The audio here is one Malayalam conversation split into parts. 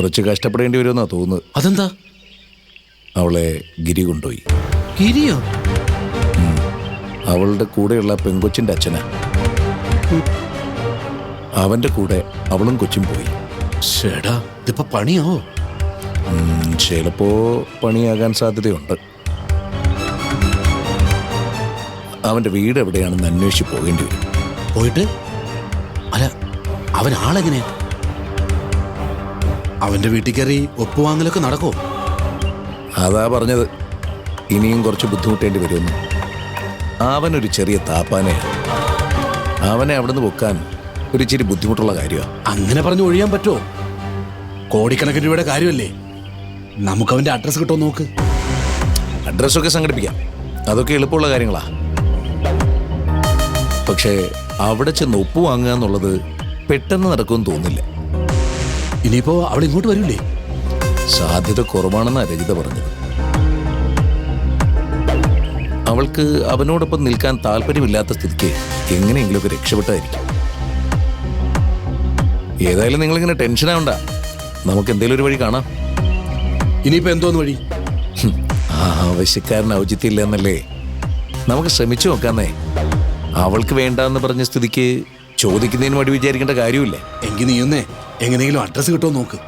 കുറച്ച് കഷ്ടപ്പെടേണ്ടി വരുമെന്നാ തോന്നുന്നത്. അതെന്താ? അവളെ ഗിരി കൊണ്ടുപോയി. ഗിരിയോ? അവളുടെ കൂടെയുള്ള പെങ്കൊച്ചിന്റെ അച്ഛനാ. അവന്റെ കൂടെ അവളും കൊച്ചും പോയി. ചേടാ ഇതിപ്പോ പണിയോ ചിലപ്പോ പണിയാകാൻ സാധ്യതയുണ്ട്. അവന്റെ വീട് എവിടെയാണെന്ന് അന്വേഷിച്ച് പോകേണ്ടി വരും. പോയിട്ട്? അല്ല അവൻ ആളെങ്ങനെ അവന്റെ വീട്ടിൽ കയറി ഒപ്പുവാങ്ങലൊക്കെ നടക്കോ? അതാ പറഞ്ഞത്. ഇനിയും കുറച്ച് ബുദ്ധിമുട്ടേണ്ടി വരുമെന്ന്. അവനൊരു ചെറിയ താപ്പാനെ. അവനെ അവിടുന്ന് പൊക്കാൻ ഒരു ഇച്ചിരി ബുദ്ധിമുട്ടുള്ള കാര്യമാണ് അങ്ങനെ പറഞ്ഞു ഒഴിയാൻ പറ്റുമോ? കോടിക്കണക്കിന് രൂപയുടെ കാര്യമല്ലേ? നമുക്ക് അവന്റെ അഡ്രസ് കിട്ടുമോ നോക്ക് അഡ്രസ്സൊക്കെ സംഘടിപ്പിക്കാം. അതൊക്കെ എളുപ്പമുള്ള കാര്യങ്ങളാ. പക്ഷേ അവിടെ ചെന്ന് ഒപ്പ് വാങ്ങുക എന്നുള്ളത് പെട്ടെന്ന് നടക്കുമെന്ന് തോന്നില്ല. ഇനിയിപ്പോ അവൾ ഇങ്ങോട്ട് വരില്ലേ സാധ്യത കുറവാണെന്നാ രജിത പറഞ്ഞത്. അവൾക്ക് അവനോടൊപ്പം നിൽക്കാൻ താല്പര്യമില്ലാത്ത സ്ഥിതിക്ക് എങ്ങനെയെങ്കിലും എങ്ങനെയെങ്കിലുമൊക്കെ രക്ഷപ്പെട്ടായിരിക്കും. ഏതായാലും നിങ്ങളിങ്ങനെ ടെൻഷൻ ആവണ്ട. നമുക്ക് എന്തെങ്കിലും ഒരു വഴി കാണാം. ഇനിയിപ്പോ എന്തോന്ന് വഴി? ആവശ്യക്കാരൻ ഔചിത്യമില്ല എന്നല്ലേ നമുക്ക് ശ്രമിച്ചു നോക്കാന്നേ. അവൾക്ക് വേണ്ടാന്ന് പറഞ്ഞ സ്ഥിതിക്ക് ചോദിക്കുന്നതിന് വേണ്ടി വിചാരിക്കേണ്ട കാര്യമില്ല? എങ്കിൽ നീ ഒന്നേ എങ്ങനെയെങ്കിലും അഡ്രസ് കിട്ടുമോ നോക്ക്.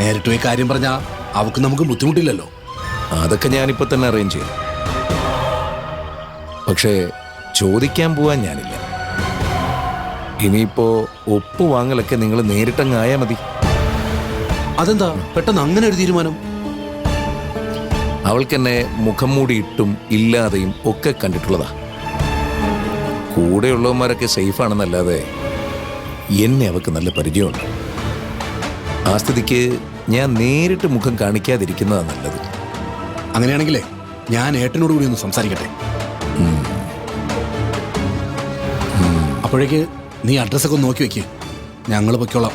നേരിട്ട് ഈ കാര്യം പറഞ്ഞാൽ അവക്ക് നമുക്ക് ബുദ്ധിമുട്ടില്ലല്ലോ. അതൊക്കെ ഞാനിപ്പോൾ തന്നെ അറേഞ്ച് ചെയ്യും. പക്ഷേ ചോദിക്കാൻ പോവാൻ ഞാനില്ല. ഇനിയിപ്പോ ഒപ്പ് വാങ്ങലൊക്കെ നിങ്ങൾ നേരിട്ടങ്ങ് ആയാ മതി. അതെന്താ? പെട്ടെന്ന് അങ്ങനെ ഒരു തീരുമാനം? അവൾക്കെന്നെ മുഖം മൂടിയിട്ടും ഇല്ലാതെയും ഒക്കെ കണ്ടിട്ടുള്ളതാ. കൂടെയുള്ളവന്മാരൊക്കെ സേഫാണെന്നല്ലാതെ എന്നെ അവക്ക് നല്ല പരിചയമുണ്ട്. ആ സ്ഥിതിക്ക് ഞാൻ നേരിട്ട് മുഖം കാണിക്കാതിരിക്കുന്നതാണ് നല്ലത്. അങ്ങനെയാണെങ്കിലേ ഞാൻ ഏട്ടനോട് കൂടി ഒന്ന് സംസാരിക്കട്ടെ? അപ്പോഴേക്ക് നീ അഡ്രസ്സൊക്കെ ഒന്ന് നോക്കി വെക്ക്. ഞങ്ങൾ പൊയ്ക്കോളാം.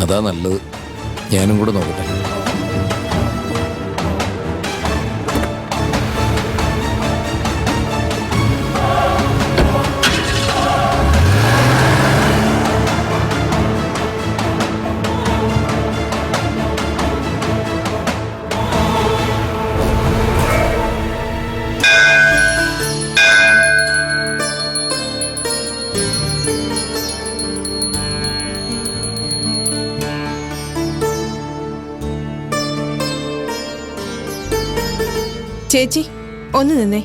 അതാ നല്ലത്. ഞാനും കൂടെ നോക്കട്ടെ. ചേച്ചി ഒന്ന് നിന്നേ.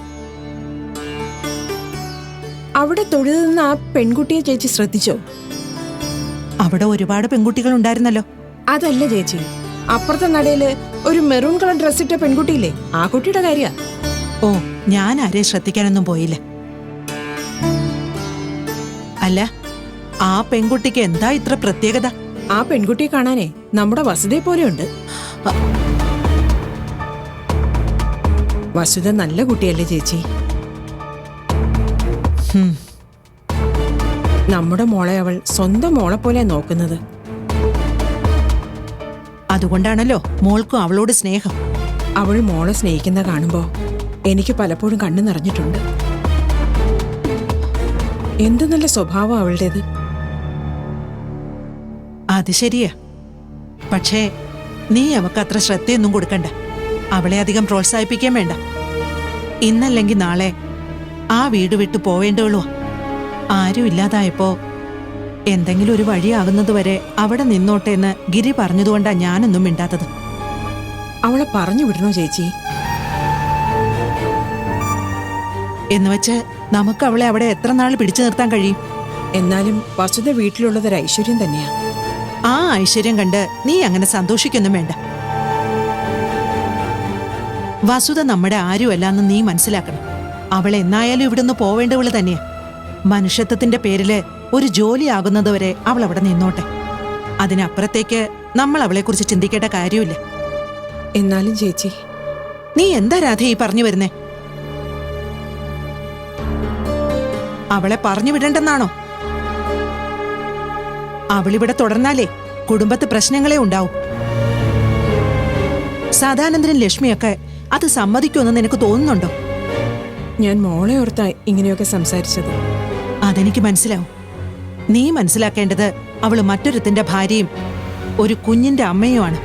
അവിടെ തൊഴുതുന്ന ആ പെൺകുട്ടിയെ ചേച്ചി ശ്രദ്ധിച്ചോ? അവിടെ ഒരുപാട് പെൺകുട്ടികൾ ഉണ്ടായിരുന്നല്ലോ അതല്ല ചേച്ചി. അപ്പുറത്തെ നടയിൽ ഒരു മെറൂൺ കളർ ഡ്രസ് ഇട്ട പെൺകുട്ടിയില്ലേ? ആ കുട്ടിയുടെ കാര്യ. ഓ ഞാൻ ആരെ ശ്രദ്ധിക്കാനൊന്നും പോയില്ല. അല്ല ആ പെൺകുട്ടിക്ക് എന്താ ഇത്ര പ്രത്യേകത? ആ പെൺകുട്ടിയെ കാണാനേ നമ്മുടെ വസതി പോലെയുണ്ട്. വസുത നല്ല കുട്ടിയല്ലേ ചേച്ചി? നമ്മുടെ മോളെ അവൾ സ്വന്തം മോളെ പോലെ നോക്കുന്നത്. അതുകൊണ്ടാണല്ലോ മോൾക്കും അവളോട് സ്നേഹം. അവൾ മോളെ സ്നേഹിക്കുന്ന കാണുമ്പോ എനിക്ക് പലപ്പോഴും കണ്ണു നിറഞ്ഞിട്ടുണ്ട്. എന്ത് നല്ല സ്വഭാവം അവളുടേത്. അത് ശരിയാ. പക്ഷേ നീ അവക്കത്ര അത്ര ശ്രദ്ധയൊന്നും കൊടുക്കണ്ട. അവളെ അധികം പ്രോത്സാഹിപ്പിക്കാൻ വേണ്ട. ഇന്നല്ലെങ്കിൽ നാളെ ആ വീട് വിട്ടു പോവേണ്ടുള്ളൂ. ആരും ഇല്ലാതായപ്പോ എന്തെങ്കിലും ഒരു വഴിയാകുന്നത് വരെ അവിടെ നിന്നോട്ടെ എന്ന് ഗിരി പറഞ്ഞതുകൊണ്ടാ ഞാനൊന്നും മിണ്ടാത്തത്. അവളെ പറഞ്ഞു വിടണോ ചേച്ചി? എന്നുവെച്ച് നമുക്ക് അവളെ അവിടെ എത്ര നാൾ പിടിച്ചു നിർത്താൻ കഴിയും? എന്നാലും വസുത വീട്ടിലുള്ളതൊരു ഐശ്വര്യം തന്നെയാ. ആ ഐശ്വര്യം കണ്ട് നീ അങ്ങനെ സന്തോഷിക്കൊന്നും വേണ്ട. വസുത നമ്മുടെ ആരുമല്ലാന്ന് നീ മനസ്സിലാക്കണം. അവൾ എന്നായാലും ഇവിടുന്ന് പോവേണ്ടവൾ തന്നെയാ. മനുഷ്യത്വത്തിന്റെ പേരിൽ ഒരു ജോലി ആകുന്നതുവരെ അവൾ അവിടെ നിന്നോട്ടെ. അതിനപ്പുറത്തേക്ക് നമ്മൾ അവളെക്കുറിച്ച് ചിന്തിക്കേണ്ട കാര്യമില്ല. എന്നാലും ചേച്ചി നീ എന്താ രാധ ഈ പറഞ്ഞു വരുന്നേ? അവളെ പറഞ്ഞു വിടണ്ടെന്നാണോ? അവളിവിടെ തുടർന്നാലേ കുടുംബത്ത് പ്രശ്നങ്ങളെ ഉണ്ടാവും. സദാനന്ദനും ലക്ഷ്മിയൊക്കെ അത് സമ്മതിക്കുമെന്ന് നിനക്ക് തോന്നുന്നുണ്ടോ? ഞാൻ മോളെ ഓർത്താ ഇങ്ങനെയൊക്കെ സംസാരിച്ചത്. അതെനിക്ക് മനസ്സിലാവും. നീ മനസ്സിലാക്കേണ്ടത് അവൾ മറ്റൊരുത്തിന്റെ ഭാര്യയും ഒരു കുഞ്ഞിന്റെ അമ്മയുമാണ്.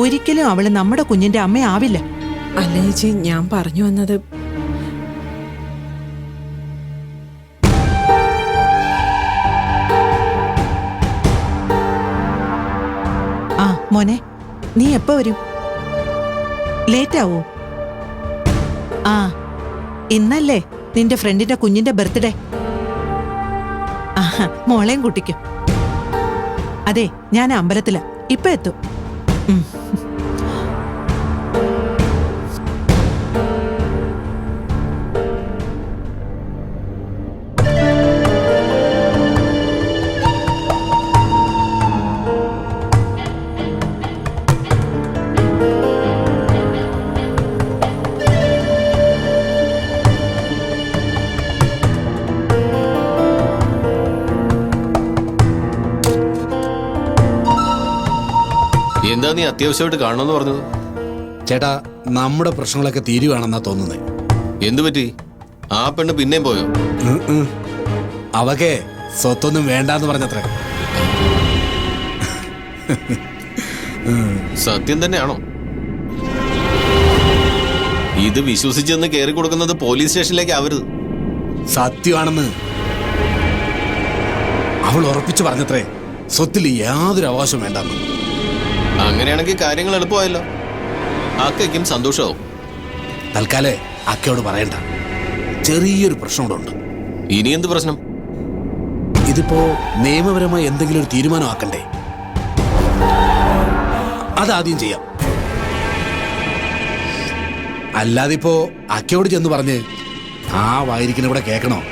ഒരിക്കലും അവൾ നമ്മുടെ കുഞ്ഞിന്റെ അമ്മയാവില്ല. അല്ല ചേച്ചി ഞാൻ പറഞ്ഞു വന്നത് ആ മോനെ നീ എപ്പോ വരും? ലേറ്റ് ആവോ? ആ ഇന്നല്ലേ നിന്റെ ഫ്രണ്ടിന്റെ കുഞ്ഞിന്റെ ബർത്ത്ഡേ. ആ മോളെയും കുട്ടിക്കും. അതെ ഞാൻ അമ്പലത്തില. ഇപ്പൊ എത്തും. അത്യാവശ്യമായിട്ട് കാണണമെന്ന് പറഞ്ഞത്? ചേട്ടാ നമ്മുടെ പ്രശ്നങ്ങളൊക്കെ തീരുവാണെന്നാ തോന്നുന്നത് എന്തു പറ്റി? ആ പെണ്ണ് പിന്നെയും പോയോ? അവക്കെ സ്വത്തൊന്നും വേണ്ടാന്ന് പറഞ്ഞത്രേ. സത്യം തന്നെയാണോ? ഇത് വിശ്വസിച്ചെന്ന് കയറി കൊടുക്കുന്നത് പോലീസ് സ്റ്റേഷനിലേക്ക് ആവരുത്. സത്യമാണെന്ന് അവൾ ഉറപ്പിച്ചു പറഞ്ഞത്രേ. സ്വത്തിൽ യാതൊരു അവകാശം വേണ്ടെന്ന്. അങ്ങനെയാണെങ്കിൽ കാര്യങ്ങൾ എളുപ്പമായല്ലോ. ആക്കും സന്തോഷവും. തൽക്കാലേ അക്കയോട് പറയണ്ട. ചെറിയൊരു പ്രശ്നം കൂടെ ഉണ്ട്. ഇനി എന്ത് പ്രശ്നം? ഇതിപ്പോ നിയമപരമായി എന്തെങ്കിലും ഒരു തീരുമാനം ആക്കണ്ടേ? അതാദ്യം ചെയ്യാം. അല്ലാതെ ഇപ്പോ അക്കയോട് ചെന്ന് പറഞ്ഞ് ആ വായിരിക്കുന്ന ഇവിടെ കേൾക്കണോ?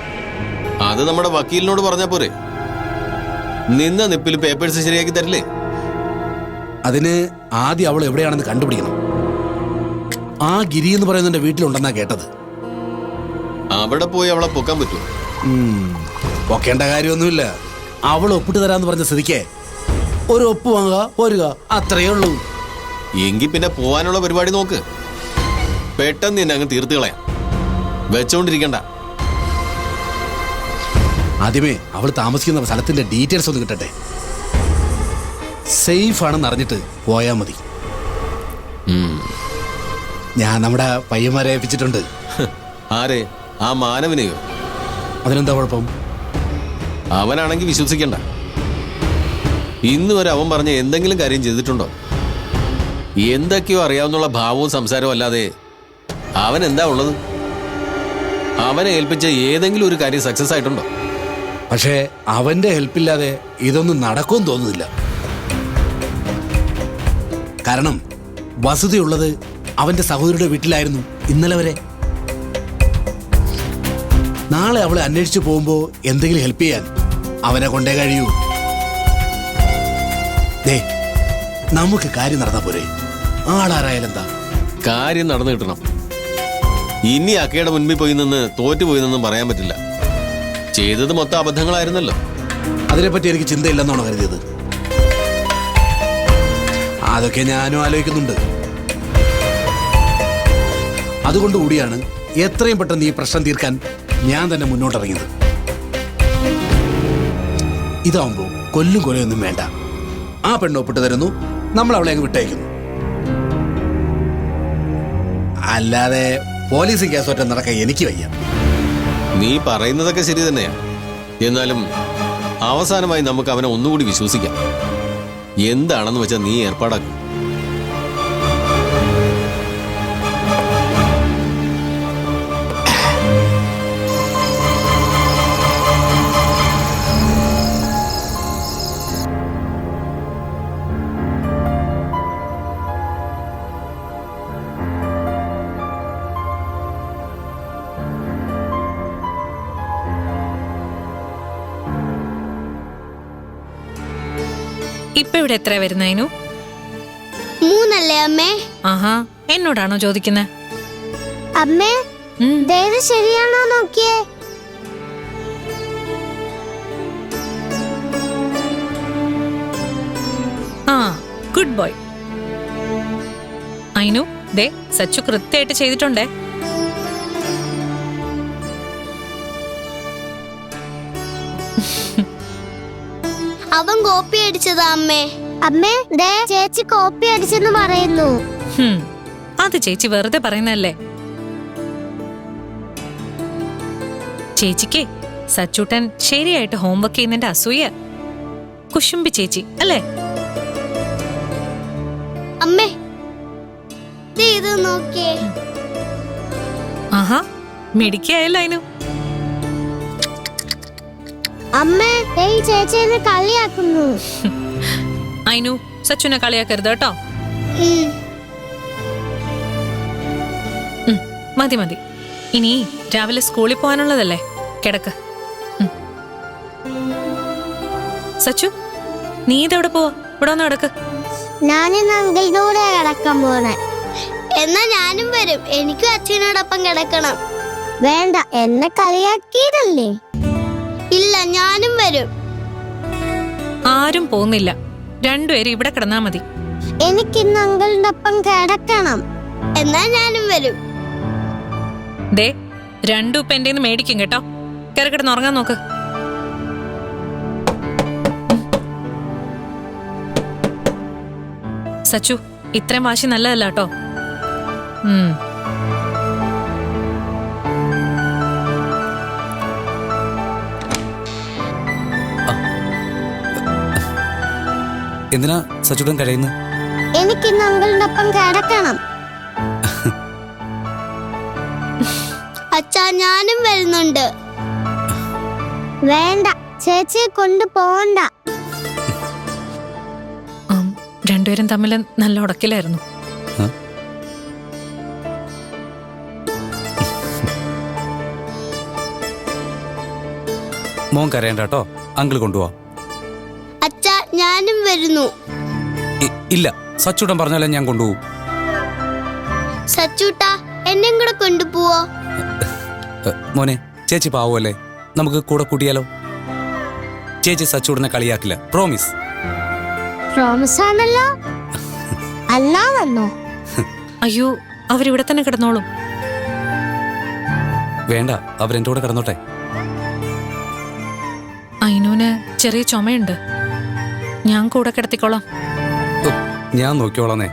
അത് നമ്മുടെ വക്കീലിനോട് പറഞ്ഞാ പോരെ. നിന്ന നിപ്പിൽ പേപ്പേഴ്സ് ശരിയാക്കി തരില്ലേ? അതിന് ആദ്യം അവൾ എവിടെയാണെന്ന് കണ്ടുപിടിക്കണം. ആ ഗിരി എന്ന് പറയുന്നതിന്റെ വീട്ടിലുണ്ടെന്നാ കേട്ടത്. അവിടെ പോയി അവളെ പൊക്കാൻ പറ്റുമോ പൊക്കേണ്ട കാര്യമൊന്നുമില്ല. അവൾ ഒപ്പിട്ട് തരാന്ന് പറഞ്ഞ സ്ഥിതിക്ക് ഒരു ഒപ്പ് വാങ്ങുക പോരുക അത്രയേ ഉള്ളൂ. എങ്കിൽ പിന്നെ പോവാനുള്ള പരിപാടി നോക്ക്. പെട്ടെന്ന് തന്നെ അങ്ങ് തീർത്ത് കളയാം. വെച്ചോണ്ടിരിക്കണ്ട. ആദ്യമേ അവൾ താമസിക്കുന്ന സ്ഥലത്തിന്റെ ഡീറ്റെയിൽസ് ഒന്ന് കിട്ടട്ടെ. സേഫ് ആണെന്ന് അറിഞ്ഞിട്ട് പോയാൽ മതി. ഞാൻ നമ്മുടെ പയ്യന്മാരെ ഏൽപ്പിച്ചിട്ടുണ്ട്. ആരെ? ആ മാനവനെയോ? അതിനെന്താ കുഴപ്പം? അവനാണെങ്കിൽ വിശ്വസിക്കണ്ട. ഇന്ന് വരെ അവൻ പറഞ്ഞ എന്തെങ്കിലും കാര്യം ചെയ്തിട്ടുണ്ടോ? എന്തൊക്കെയോ അറിയാവുന്നുള്ള ഭാവവും സംസാരവും അല്ലാതെ അവൻ എന്താ ഉള്ളത്? അവനെ ഏൽപ്പിച്ച ഏതെങ്കിലും ഒരു കാര്യം സക്സസ് ആയിട്ടുണ്ടോ? പക്ഷേ അവന്റെ ഹെൽപ്പില്ലാതെ ഇതൊന്നും നടക്കുമെന്ന് തോന്നുന്നില്ല. കാരണം വസുതയുള്ളത് അവന്റെ സഹോദരിയുടെ വീട്ടിലായിരുന്നു ഇന്നലെ വരെ. നാളെ അവളെ അന്വേഷിച്ചു പോകുമ്പോ എന്തെങ്കിലും ഹെൽപ്പ് ചെയ്യാൻ അവനെ കൊണ്ടേ കഴിയൂ. ദേ നമുക്ക് കാര്യം നടന്നാ പോരെ. ആളാരായാലെന്താ കാര്യം നടന്നു കിട്ടണം. ഇനി അക്കയുടെ മുൻപിൽ പോയി നിന്ന് തോറ്റു പോയി നിന്നും പറയാൻ പറ്റില്ല. ചെയ്തത് മൊത്തം അബദ്ധങ്ങളായിരുന്നല്ലോ. അതിനെപ്പറ്റി എനിക്ക് ചിന്തയില്ലെന്നാണോ കരുതിയത്? അതൊക്കെ ഞാനും ആലോചിക്കുന്നുണ്ട്. അതുകൊണ്ടുകൂടിയാണ് എത്രയും പെട്ടെന്ന് ഈ പ്രശ്നം തീർക്കാൻ ഞാൻ തന്നെ മുന്നോട്ടിറങ്ങിയത്. ഇതാവുമ്പോൾ കൊല്ലും കൊലയൊന്നും വേണ്ട. ആ പെണ്ണ് ഒപ്പിട്ട് തരുന്നു. നമ്മൾ അവളെ അങ്ങ് വിട്ടയക്കുന്നു. അല്ലാതെ പോലീസും കേസോറ്റം നടക്കാൻ എനിക്ക് വയ്യ. നീ പറയുന്നതൊക്കെ ശരി തന്നെയാ. എന്നാലും അവസാനമായി നമുക്ക് അവനെ ഒന്നുകൂടി വിശ്വസിക്കാം. എന്താണെന്ന് വെച്ചാൽ നീ ഏർപ്പാടാക്കും. ഇവിടെ എത്ര വരുന്നതിനു മൂന്നല്ലേ അമ്മേ? ആഹാ എന്നോടാണോ ചോദിക്കുന്നത് അമ്മേ ദേവ ശരിയാണോ നോക്കിയേ? ആ ഗുഡ് ബോയ്. അയിനു ദേ സച്ചു കൃത്യമായിട്ട് ചെയ്തിട്ടുണ്ടേ. അവൻ കോപ്പി അടിച്ചതാ അമ്മേ. അമ്മേ ദേ ചേച്ചി കോപ്പി അടിച്ചെന്ന് പറയുന്നു. ഹും, അത് ചേച്ചി വെറുതെ പറയുന്നല്ലേ ചേച്ചിക്ക് സച്ചൂട്ടൻ ശരിയായിട്ട് ഹോംവർക്ക് ചെയ്യുന്നതിന്റെ അസൂയ. കുശുമ്പി ചേച്ചി അല്ലേ? അമ്മേ ദേ ഇത് നോക്കിയേ. ആഹാ മിടിക്കായല്ലോ അതിനു. അമ്മേ ഈ കളിയാക്കുന്നു. അതിനു സച്ചുനെ കളിയാക്കരുത് കേട്ടോ. മതി മതി. ഇനി രാവിലെ സ്കൂളിൽ പോകാനുള്ളതല്ലേ? കിടക്ക്. സച്ചു നീ ഇതെവിടെ പോവാ? ഇവിടെ ഒന്ന് കിടക്ക്. ഞാനിന്ന് അങ്കിളിന്റെ കൂടെ കിടക്കാൻ പോണേ. എന്നാ ഞാനും വരും. എനിക്കും അച്ഛനോടൊപ്പം കിടക്കണം. വേണ്ട എന്നെ കളിയാക്കിയതല്ലേ? ഇല്ല ഞാനും വരും. ആരും പോകുന്നില്ല രണ്ടുപേരും ഇവിടെ കിടന്നാ മതി. എനിക്കിന്ന് അങ്കിളിന്റെ ഒപ്പം കിടക്കണം. എന്നാ ഞാനും വരും. ദേ രണ്ടും ഇപ്പൊ എന്റെ മേടിക്കും കേട്ടോ. കയറി കിടന്ന് ഉറങ്ങാൻ നോക്ക്. സച്ചു ഇത്രയും വാശി നല്ലതല്ല കേട്ടോ. ഉം. എന്തിനാ സച്ചുടൻ കഴിയുന്നു എനിക്ക് അങ്കിളിന്റെ ഒപ്പം കിടക്കണം. അച്ഛാ ഞാനും വരുന്നുണ്ട്. വേണ്ട ചേച്ചിയെ കൊണ്ട് പോണ്ട. ആം, രണ്ടുപേരും തമ്മിൽ നല്ല ഉടക്കിലായിരുന്നു. മോൻ കരയണ്ട കേട്ടോ. അങ്കിൾ കൊണ്ടുപോവാം. വരുന്നു. ഇല്ല. സച്ചുടൻ പറഞ്ഞാലേ ഞാൻ കൊണ്ടുപോകും. സച്ചൂട്ട എന്നെയും കൂടെ കൊണ്ടുപോവോ? മോനെ ചേച്ചി പാവുമല്ലേ? നമുക്ക് കൂടെ കൂട്ടിയാലോ? ചേച്ചി സച്ചുടനെ കളിയാക്കില്ല. പ്രോമിസ് പ്രോമിസ് ആണല്ലോ. അല്ലാന്നോ അയ്യോ അവരിവിടെ തന്നെ കിടന്നോളും. വേണ്ട അവരെന്റെ കൂടെ കിടന്നോട്ടെ. അയിനൂന് ചെറിയ ചുമയുണ്ട്. ഞാൻ കൂടെ കിടത്തിക്കോളാം. ഞാൻ നോക്കിക്കോളാന്നേ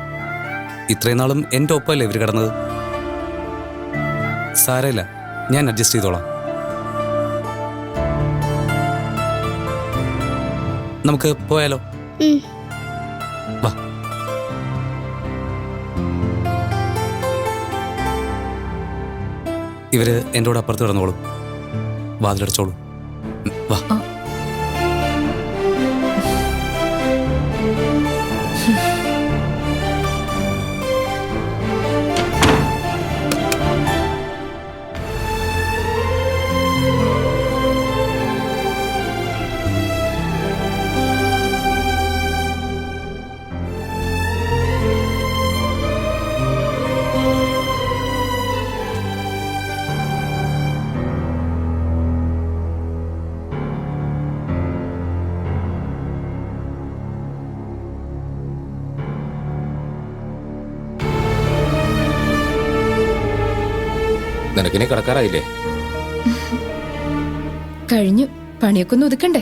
ഇത്രയും നാളും എന്റെ ഒപ്പമല്ലേ ഇവർ കിടന്നത്? സാരമില്ല ഞാൻ അഡ്ജസ്റ്റ് ചെയ്തോളാം. നമുക്ക് പോയാലോ. വാ. ഇവർ എന്റെ കൂടെ അപ്പുറത്ത് കിടന്നോളൂ. വാതിലടച്ചോളൂ. വാ. നിനക്കിനി കിടക്കാറായില്ലേ? കഴിഞ്ഞു. പണിയൊക്കെ ഒന്ന് ഒതുക്കണ്ടേ?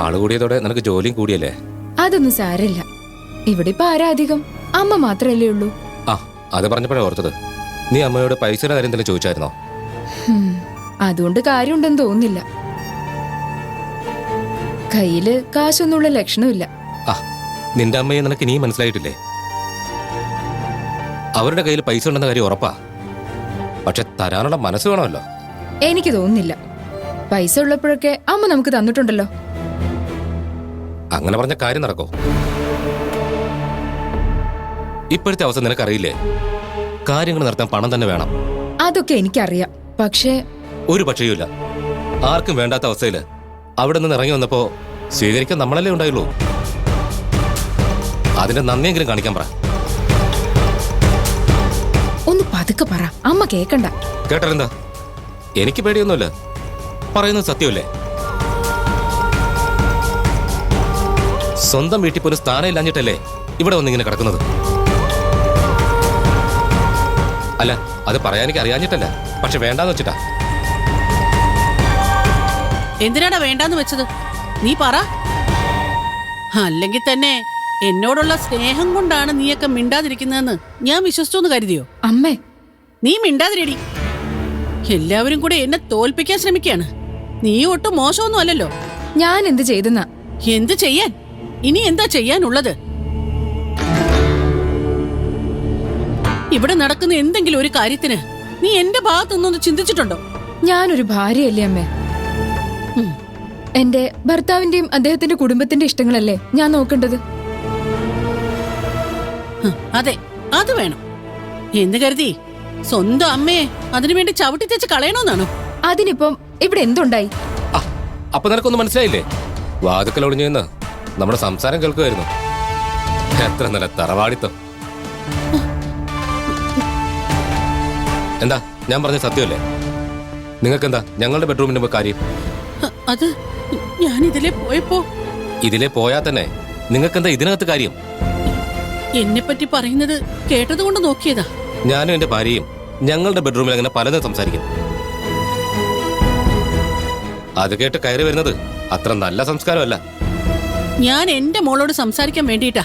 ആൾ കൂടിയതോടെ നിനക്ക് ജോലിയും കൂടിയല്ലേ? അതൊന്നും സാരമില്ല. ഇവിടെ ഇപ്പൊ ആരാ അധികം? അമ്മ മാത്രല്ലേ ഉള്ളൂ. ആ അത് പറഞ്ഞപ്പോഴേ ഓർത്തത്. നീ അമ്മയോട് പൈസയുടെ കാര്യം തന്നെ ചോദിച്ചായിരുന്നോ? ഹും, അതുകൊണ്ട് കാര്യമുണ്ടെന്ന് തോന്നുന്നില്ല. കയ്യിൽ കാശൊന്നുള്ള ലക്ഷണമില്ല. ആ നിന്റെ അമ്മയെ നിനക്ക് നീ മനസ്സിലായിട്ടില്ലേ? അവരുടെ കയ്യിൽ പൈസ ഉണ്ടെന്ന കാര്യം ഉറപ്പാ. പക്ഷെ തരാനുള്ള മനസ്സ് വേണമല്ലോ. എനിക്ക് തോന്നുന്നില്ല. പൈസ ഉള്ളപ്പോഴൊക്കെ അമ്മ നമുക്ക് തന്നിട്ടുണ്ടല്ലോ. അങ്ങനെ പറഞ്ഞ കാര്യം നടക്കോ? ഇപ്പോഴത്തെ അവസ്ഥ നിനക്കറിയില്ലേ? കാര്യങ്ങൾ നടത്താൻ പണം തന്നെ വേണം. അതൊക്കെ എനിക്കറിയാം. പക്ഷേ ഒരു പക്ഷേയുമില്ല. ആർക്കും വേണ്ടാത്ത അവസ്ഥയിൽ അവിടെ നിന്ന് ഇറങ്ങി വന്നപ്പോ സ്വീകരിക്കാൻ നമ്മളല്ലേ ഉണ്ടായുള്ളൂ. അതിന്റെ നന്ദിയെങ്കിലും കാണിക്കാൻ പറ. ഒന്ന് പതുക്കെ പറ. അമ്മ കേക്കണ്ട. കേട്ടാലെന്താ? എനിക്ക് പേടിയൊന്നുമില്ല. പറയുന്നത് സത്യമല്ലേ? സ്വന്തം വീട്ടിൽ പോലും സ്ഥാനം ഇല്ലാഞ്ഞിട്ടല്ലേ ഇവിടെ വന്നിങ്ങനെ കിടക്കുന്നത്? അല്ല അത് പറയാൻ എനിക്ക് അറിയാഞ്ഞിട്ടല്ല. പക്ഷെ വേണ്ടാന്ന് വെച്ചിട്ടാ. എന്തിനാടാ വേണ്ടാന്ന് വെച്ചത്? നീ പറ. അല്ലെങ്കിൽ തന്നെ എന്നോടുള്ള സ്നേഹം കൊണ്ടാണ് നീയൊക്കെ മിണ്ടാതിരിക്കുന്നതെന്ന് ഞാൻ വിശ്വസിച്ചോന്ന് കരുതിയോ? അമ്മേ. നീ മിണ്ടാതിരടി. എല്ലാവരും കൂടെ എന്നെ തോൽപ്പിക്കാൻ ശ്രമിക്കുകയാണ്. നീ ഒട്ടും മോശമൊന്നും അല്ലല്ലോ. ഞാൻ എന്ത് ചെയ്തെന്ന? എന്ത് ചെയ്യാൻ? ഇനി എന്താ ചെയ്യാനുള്ളത്? ഇവിടെ നടക്കുന്ന എന്തെങ്കിലും ഒരു കാര്യത്തിന് നീ എന്റെ ഭാഗത്തുനിന്നൊന്ന് ചിന്തിച്ചിട്ടുണ്ടോ? ഞാനൊരു ഭാര്യയല്ലേ അമ്മേ. എന്റെ ഭർത്താവിന്റെയും അദ്ദേഹത്തിന്റെ കുടുംബത്തിന്റെ ഇഷ്ടങ്ങളല്ലേ ഞാൻ നോക്കേണ്ടത്? അതെ അത് വേണം. എന്ത് കരുതി സ്വന്തം അമ്മയെ അതിനു വേണ്ടി ചവിട്ടി തെച്ച് കളയണോന്നാണോ? അതിനിപ്പം ഇവിടെ എന്തുണ്ടായി? അപ്പൊ നിനക്കൊന്നും മനസ്സിലായില്ലേ? വാതുക്കൽ ഒളിഞ്ഞു നമ്മുടെ സംസാരം കേൾക്കുമായിരുന്നു എത്ര നല്ല തറവാടിത്തം. എന്താ ഞാൻ പറഞ്ഞ സത്യമല്ലേ? നിങ്ങൾക്ക് എന്താ ഞങ്ങളുടെ ബെഡ്റൂമിന്റെ കാര്യം? അത് ഞാൻ ഇതിലെ പോയപ്പോ ഇതിലെ പോയാ തന്നെ നിങ്ങൾക്കെന്താ ഇതിനകത്ത് കാര്യം? എന്നെ പറ്റി പറയുന്നത് കേട്ടത് കൊണ്ട് നോക്കിയതാ. ഞാനും എന്റെ ഭാര്യയും ഞങ്ങളുടെ ബെഡ്റൂമിൽ അങ്ങനെ പലതും സംസാരിക്കും അത് കേട്ട് കയറി വരുന്നത് അത്ര നല്ല സംസ്കാരമല്ല. ഞാൻ എന്റെ മോളോട് സംസാരിക്കാൻ വേണ്ടിട്ടാ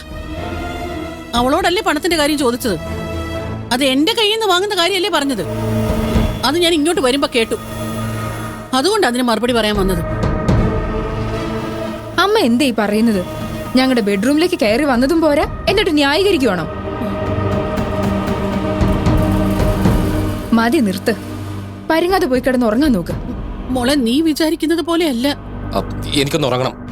അവളോടല്ലേ പണത്തിന്റെ കാര്യം ചോദിച്ചത്? അത് എന്റെ കയ്യിൽ നിന്ന് വാങ്ങുന്ന കാര്യമല്ലേ പറഞ്ഞത്? അത് ഞാൻ ഇങ്ങോട്ട് വരുമ്പോ കേട്ടു. അതുകൊണ്ട് അതിന് മറുപടി പറയാൻ വന്നത്. അമ്മ എന്തേ പറയുന്നത്? ഞങ്ങളുടെ ബെഡ്റൂമിലേക്ക് കയറി വന്നതും പോരാ. എന്നിട്ട് ന്യായീകരിക്കുവാണോ? മതി നിർത്ത്. പരിങ്ങാതെ പോയി കിടന്ന് ഉറങ്ങാൻ നോക്ക്. മോളെ നീ വിചാരിക്കുന്നത് പോലെയല്ല. എനിക്കൊന്ന് ഉറങ്ങണം.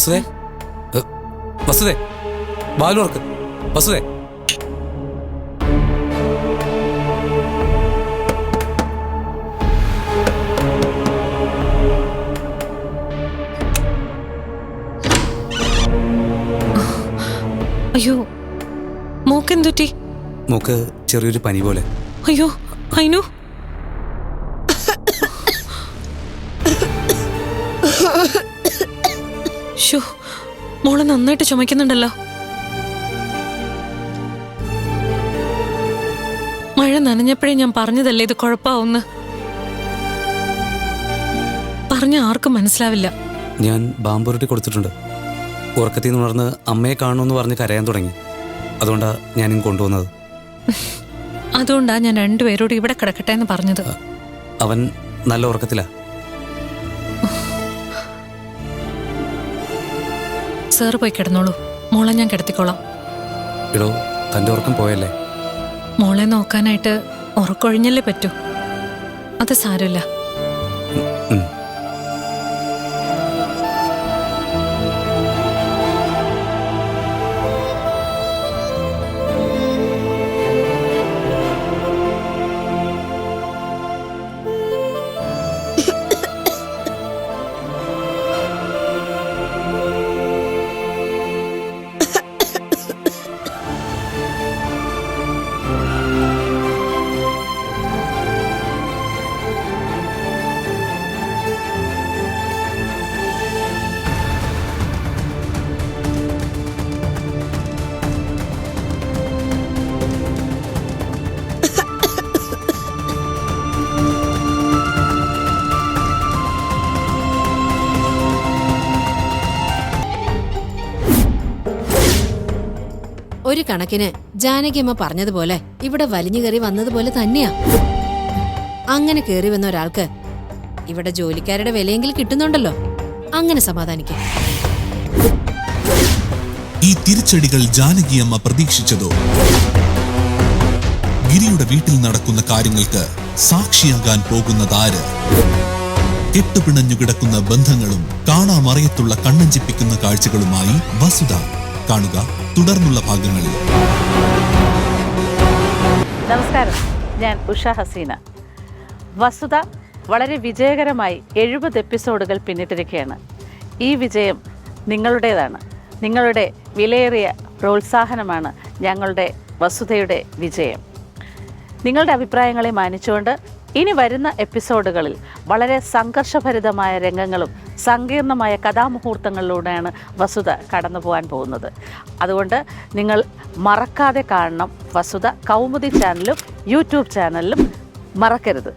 വസുദേ? വസുദേ ബാലുർക്ക് വസുദേ. അയ്യോ മൂക്കെന്തുറ്റി? മൂക്ക് ചെറിയൊരു പനി പോലെ. അയ്യോ അയിനു. മോൾ നന്നായിട്ട് ചുമക്കുന്നുണ്ടല്ലോ മഴ നനഞ്ഞപ്പോഴേ ഞാൻ പറഞ്ഞതല്ലേ ഇത് കുഴപ്പാവുന്ന്? പറഞ്ഞ ആർക്കും മനസ്സിലാവില്ല. ഞാൻ ബാമ്പുരുട്ടി കൊടുത്തിട്ടുണ്ട്. ഉറക്കത്തിൽ നിന്ന് ഉണർന്ന് അമ്മയെ കാണുമെന്ന് പറഞ്ഞ് കരയാൻ തുടങ്ങി. അതുകൊണ്ടാ ഞാൻ കൊണ്ടുവന്നത്. അതുകൊണ്ടാ ഞാൻ രണ്ടുപേരോട് ഇവിടെ കിടക്കട്ടെ എന്ന് പറഞ്ഞത്. അവൻ നല്ല ഉറക്കത്തിലാ. സാറ് പോയി കിടന്നോളൂ. മോളെ ഞാൻ കിടത്തിക്കോളാം. ഉറക്കം പോയല്ലേ? മോളെ നോക്കാനായിട്ട് ഉറക്കൊഴിഞ്ഞല്ലേ പറ്റൂ. അത് സാരമില്ല. ഒരു കണക്കിന് ജാനകിയമ്മ പറഞ്ഞതുപോലെ ഇവിടെ വലിഞ്ഞു കയറി വന്നതുപോലെ തന്നെയാ. അങ്ങനെ കയറി വന്ന ഒരാൾക്ക് ഇവിടെ ജോലിക്കാരുടെ വിലയെങ്കിലും കിട്ടുന്നുണ്ടല്ലോ. അങ്ങനെ സമാധാനിക്കാം. ഈ തിരിച്ചടികൾ ജാനകിയമ്മ പ്രതീക്ഷിച്ചതോ? ഗിരിയുടെ വീട്ടിൽ നടക്കുന്ന കാര്യങ്ങൾക്ക് സാക്ഷിയാകാൻ പോകുന്നതാര്? കെട്ടുപിണഞ്ഞു കിടക്കുന്ന ബന്ധങ്ങളും കാണാമറയത്തുള്ള കണ്ണഞ്ചിപ്പിക്കുന്ന കാഴ്ചകളുമായി വസുധ കാണുക തുടർന്നുള്ള ഭാഗങ്ങളിൽ. നമസ്കാരം. ഞാൻ ഉഷ ഹസീന. വസുത വളരെ വിജയകരമായി എഴുപത് എപ്പിസോഡുകൾ പിന്നിട്ടിരിക്കുകയാണ്. ഈ വിജയം നിങ്ങളുടേതാണ്. നിങ്ങളുടെ വിലയേറിയ പ്രോത്സാഹനമാണ് ഞങ്ങളുടെ വസുധയുടെ വിജയം. നിങ്ങളുടെ അഭിപ്രായങ്ങളെ മാനിച്ചുകൊണ്ട് ഇനി വരുന്ന എപ്പിസോഡുകളിൽ വളരെ സംഘർഷഭരിതമായ രംഗങ്ങളും സങ്കീർണമായ കഥാമുഹൂർത്തങ്ങളിലൂടെയാണ് വസുത കടന്നു പോകാൻ പോകുന്നത്. അതുകൊണ്ട് നിങ്ങൾ മറക്കാതെ കാണണം വസുത കൗമുദി ചാനലും യൂട്യൂബ് ചാനലിലും മറക്കരുത്.